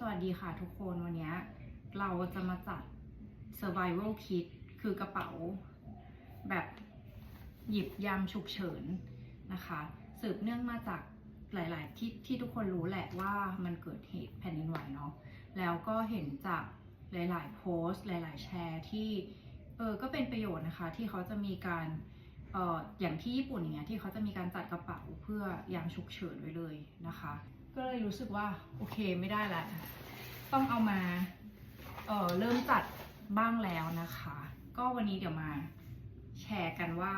สวัสดีค่ะทุกคนวันนี้เราจะมาจัด survival kit คือกระเป๋า แบบหยิบยามฉุกเฉินนะคะ สืบเนื่องมาจากหลาย ๆ ที่ที่ทุกคนรู้แหละว่ามันเกิดเหตุแผ่นดินไหวเนาะแล้วก็เห็นจากหลาย ๆ โพสต์ หลาย ๆ แชร์ที่เออก็เป็นประโยชน์นะคะที่เขาจะมีการเอออย่างที่ญี่ปุ่นอย่างเงี้ยที่เขาจะมีการจัดกระเป๋าเพื่อยามฉุกเฉินไว้เลยนะคะ ก็เลยรู้สึกว่าโอเคไม่ได้แล้วต้องเอามาเออเริ่มจัดบ้างแล้วนะคะ ก็วันนี้เดี๋ยวมาแชร์กันว่า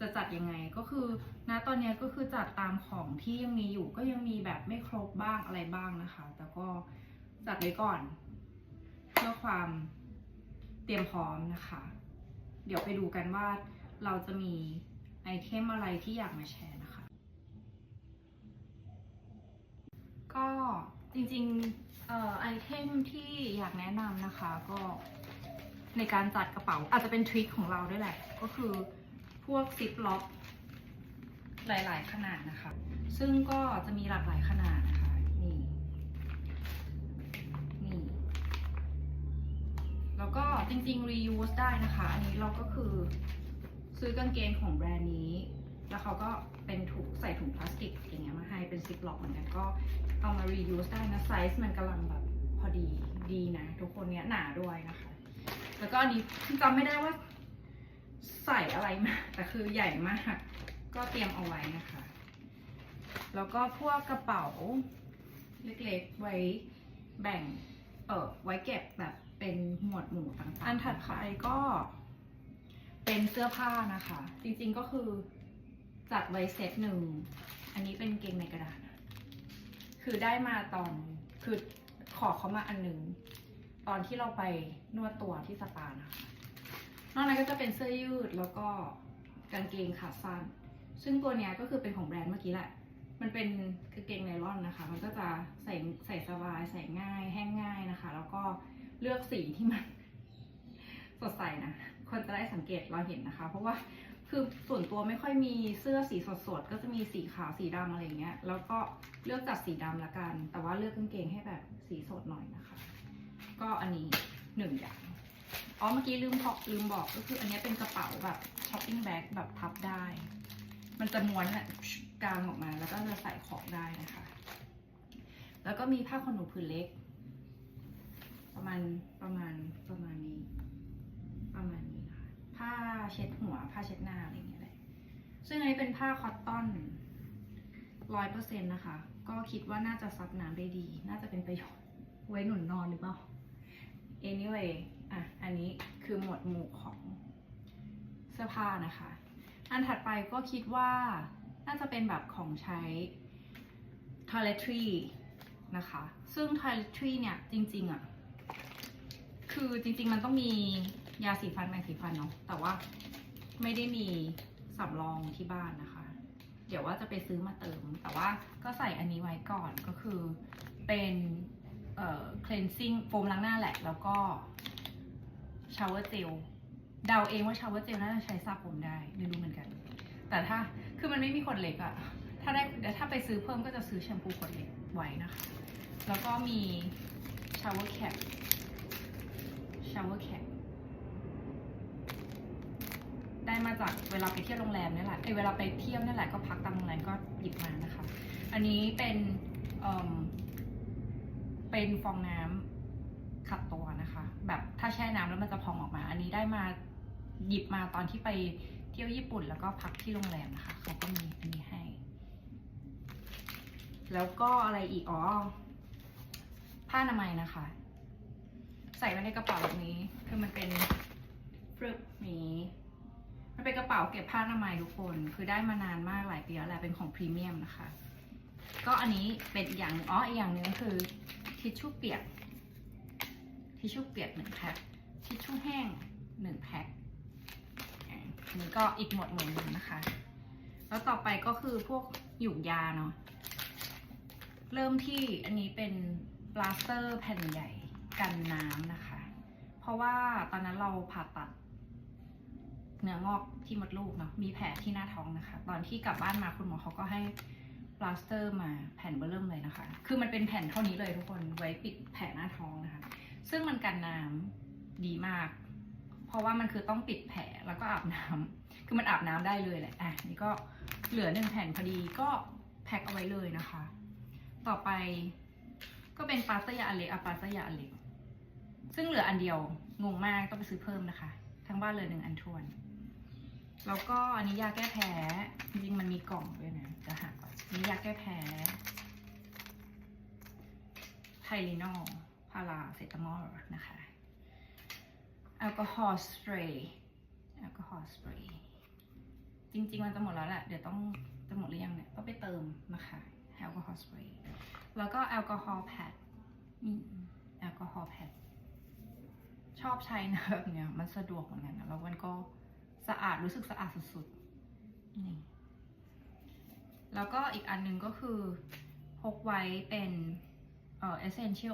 จะจัดยังไงก็คือณตอนนี้ก็คือจัดตามของที่ยังมีอยู่ก็ยังมีแบบไม่ครบบ้างอะไรบ้างนะคะ แต่ก็จัดไว้ก่อน เพื่อความเตรียมพร้อมนะคะ เดี๋ยวไปดูกันว่าเราจะมีไอเทมอะไรที่อยากมาแชร์นะคะ ก็จริงๆเอ่อไอเทมที่อยากแนะนำนะคะก็ในการจัดกระเป๋าอาจจะเป็นทริคของเราด้วยแหละ ก็คือพวกซิปล็อกหลาย ๆ ขนาดนะคะ ซึ่งก็จะมีหลากหลายขนาดนะคะ นี่ นี่ แล้วก็จริงๆ reuse ได้นะคะ อันนี้เราก็คือซื้อกางเกงของแบรนด์นี้ แล้วเขาก็เป็นถุงใส่ถุงพลาสติกอย่างเงี้ยมาให้เป็นซิปล็อกเหมือนกันก็เอามา reuse ได้นะไซส์มันกำลังแบบพอดีดีนะ ทุกคนเนี้ยหนาด้วยนะคะ แล้วก็อันนี้จำไม่ได้ว่าใส่อะไรมา แต่คือใหญ่มาก ก็เตรียมเอาไว้นะคะ แล้วก็พวกกระเป๋าเล็กๆไว้แบ่งเออไว้เก็บแบบเป็นหมวดหมู่ต่างๆ อันถัดไปก็เป็นเสื้อผ้านะคะ จริงๆก็คือ จัดไว้เซตหนึ่ง อันนี้เป็นเกงในกระดาษ คือได้มาตอน คือขอเขามาอันหนึ่ง ตอนที่เราไปนวดตัวที่สปานะคะนอกนั้นก็จะเป็นเสื้อยืดแล้วก็กางเกงขาสั้น ซึ่งตัวเนี้ยก็คือเป็นของแบรนด์เมื่อกี้แหละ มันเป็นกางเกงไนลอนนะคะ มันก็จะใส่ใส่สบายใส่ง่าย แห้งง่ายนะคะ แล้วก็เลือกสีที่มันสดใสนะ คนจะได้สังเกตเราเห็นนะคะ เพราะว่า คือส่วนตัวไม่ค่อยมีเสื้อสีสดๆ ก็จะมีสีขาวสีดำอะไรเงี้ย แล้วก็เลือกจัดสีดำละกัน แต่ว่าเลือกกางเกงให้แบบสีสดหน่อยนะคะ ก็อันนี้หนึ่งอย่าง อ๋อเมื่อกี้ลืมบอกลืมบอกก็คืออันนี้เป็นกระเป๋าแบบช้อปปิ้งแบ็คแบบพับได้ มันจะม้วนอะกางออกมา แล้วก็จะใส่ของได้นะคะ แล้วก็มีผ้าขนหนูผืนเล็ก ประมาณประมาณประมาณนี้ ประมาณนี้นะคะผ้า เช็ดหัว ผ้าเช็ดหน้าอะไรอย่างเงี้ยเลยซึ่งอันนี้เป็นผ้าคอตตอนร้อยเปอร์เซ็นต์นะคะ ก็คิดว่าน่าจะซับน้ำได้ดี น่าจะเป็นประโยชน์ ไว้หนุนนอนหรือเปล่า anyway อะ อันนี้คือหมวดหมู่ของเสื้อผ้านะคะ อันถัดไปก็คิดว่าน่าจะเป็นแบบของใช้ toiletry นะคะ ซึ่ง toiletry เนี่ย จริง ๆ อะ คือจริง ๆ มันต้องมี ยาสีฟันแปรงสีฟันเนาะแต่ว่าไม่ได้มีสำรองที่บ้านนะคะ เดี๋ยวว่าจะไปซื้อมาเติม แต่ว่าก็ใส่อันนี้ไว้ก่อนก็คือเป็นเอ่อ cleansing โฟมล้างหน้าแหละ แล้วก็ shower gel เดาเองว่า shower gel น่าจะใช้สระผมได้ไม่รู้เหมือนกัน แต่ถ้าคือมันไม่มีขวดเล็กอะถ้าได้เดี๋ยวถ้าไปซื้อเพิ่มก็จะซื้อแชมพูขวดเล็กไว้นะคะ แล้วก็มี shower cap shower cap ได้มาจากเวลาไปเที่ยวโรงแรมนี่แหละเอเวลาไปเที่ยวนี่แหละก็พักตามโรงแรมก็หยิบมานะคะ อันนี้เป็นเอิ่มเป็นฟองน้ำขัดตัวนะคะ แบบถ้าแช่น้ำแล้วมันจะพองออกมา อันนี้ได้มาหยิบมาตอนที่ไปเที่ยวญี่ปุ่นแล้วก็พักที่โรงแรมนะคะเขาก็มีอันนี้ให้ แล้วก็อะไรอีกอ๋อผ้าอนามัยนะคะ ใส่ไว้ในกระเป๋าแบบนี้คือมันเป็น ป๋าเก็บผ้าอนามัยทุกคน คือได้มานานมากหลายปีแล้วแหละเป็นของพรีเมียมนะคะ ก็อันนี้เป็นอีกอย่างอ๋ออีกอย่างหนึ่งคือทิชชู่เปียก ทิชชู่เปียกหนึ่งแพ็คทิชชู่แห้งหนึ่งแพ็คอันนี้ก็อีกหมวดหมู่หนึ่งนะคะ แล้วต่อไปก็คือพวกหยุ่งยาเนาะเริ่มที่อันนี้เป็นปลาสเตอร์แผ่นใหญ่กันน้ำนะคะ เพราะว่าตอนนั้นเราผ่าตัด เนื้องอกที่มดลูกเนาะมีแผลที่หน้าท้องนะคะ ตอนที่กลับบ้านมาคุณหมอเขาก็ให้ปลาสเตอร์มาแผ่นเบอร์เริ่มเลยนะคะ คือมันเป็นแผ่นเท่านี้เลยทุกคนไว้ปิดแผลหน้าท้องนะคะ ซึ่งมันกันน้ำดีมาก เพราะว่ามันคือต้องปิดแผลแล้วก็อาบน้ำคือมันอาบน้ำได้เลยแหละอะนี่ก็เหลือหนึ่งแผ่นพอดีก็แพ็คเอาไว้เลยนะคะ ต่อไปก็เป็นปลาสต้ายาอเล็กอะปาสต้ายาอเล็กซึ่งเหลืออันเดียวงงมากต้องไปซื้อเพิ่มนะคะ ทั้งบ้านเลยหนึ่งอันทวน แล้วก็อันนี้ยาแก้แพ้จริงๆมันมีกล่องด้วยนะจะหาก่อนอันนี้ยาแก้แพ้ไทลินอลพาราเซตามอลนะคะแอลกอฮอล์สเปรย์แอลกอฮอล์สเปรย์จริงๆมันจะหมดแล้วแหละเดี๋ยวต้องจะหมดหรือยังเนี่ยก็ไปเติมนะคะแอลกอฮอล์สเปรย์แล้วก็แอลกอฮอล์แพดนี่แอลกอฮอล์แพดชอบใช้นะแบบเนี้ยมันสะดวกเหมือนกันนะแล้วมันก็ สะอาดรู้สึกสะอาดสุดๆนี่แล้วก็อีกอันหนึงก็คือพกไว้เป็นเอ่อ essential